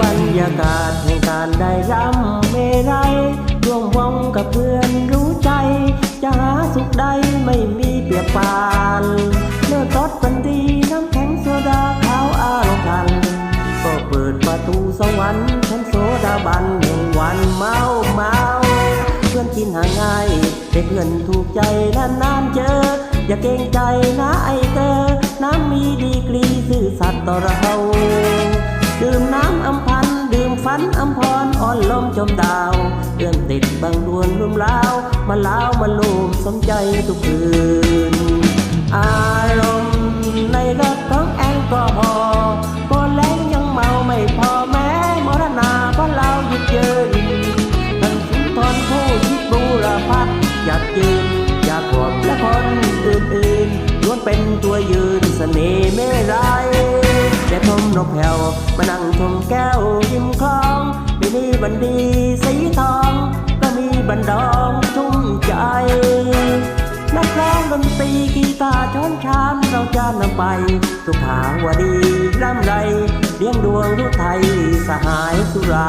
บรรยากาศแห่งการได้รำเมไรยร่วมวงกับเพื่อนรู้ใจ จะหาสุขใดไม่มีเปรียบปานเลือดตดกันดีน้ำแข็งโซดาขาวอารมณ์พัน ก็เปิดประตูสวรรค์ฉันโซดาบันแห่งวันเมาเมาเพื่อนกินหาง่ายแต่เพื่อนถูกใจนานๆเจอ อย่าเกรงใจนะไอเตอน้ำมีดีกรีซื่อสัตย์ต่อเรา อันอำพรอ่อนลมจมดาวเรื่องติดบางดวนรุมล้าวมาล้าวมาลูมสมใจทุกคืน อารมณ์ในรถของแอลกอฮอล์พอแรงยังเมาไม่พอแม้มรณาเพราะเราหยุดยืนท่านสุนทรผู้ชิดบูรพัฒอยากยืนอยากขวบและคนอื่นๆล้วนเป็นตัวยืนเสน่ห์ไม่ไรา แต่ทมนกแผ่วมานั่งชมแก้วริมคลองไม่มีบันดีสีทอง ก็มีบันดองชุ่มใจ นักร้องดนตรีกีตาร์ช้อนชามเราจะนำไปสุขาวดีร่ำไรเลี้ยงดวงรุไทยสหายสุรา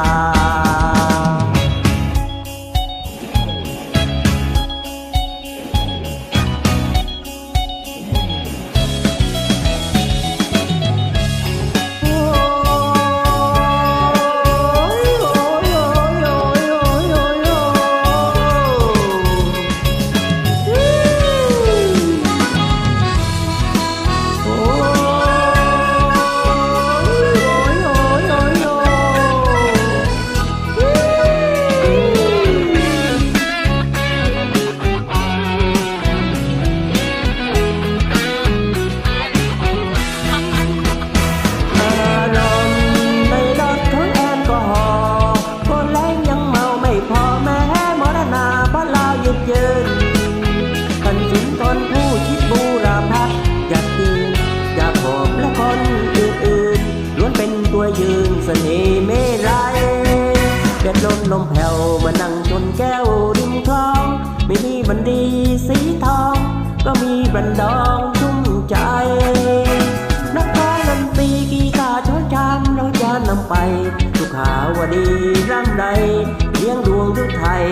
เสน่ห์ไม่ไรเด็ดลมลมแผ่วมานั่งชนแก้วริมคลอง ไม่มีบันดีสีทอง ก็มีบันดองชุ่มใจ นักร้องดนตรีกีตาร์ช้อนชามเราจะนำไปสุขาวดีร่ำไรเลี้ยงดวงทุกไทย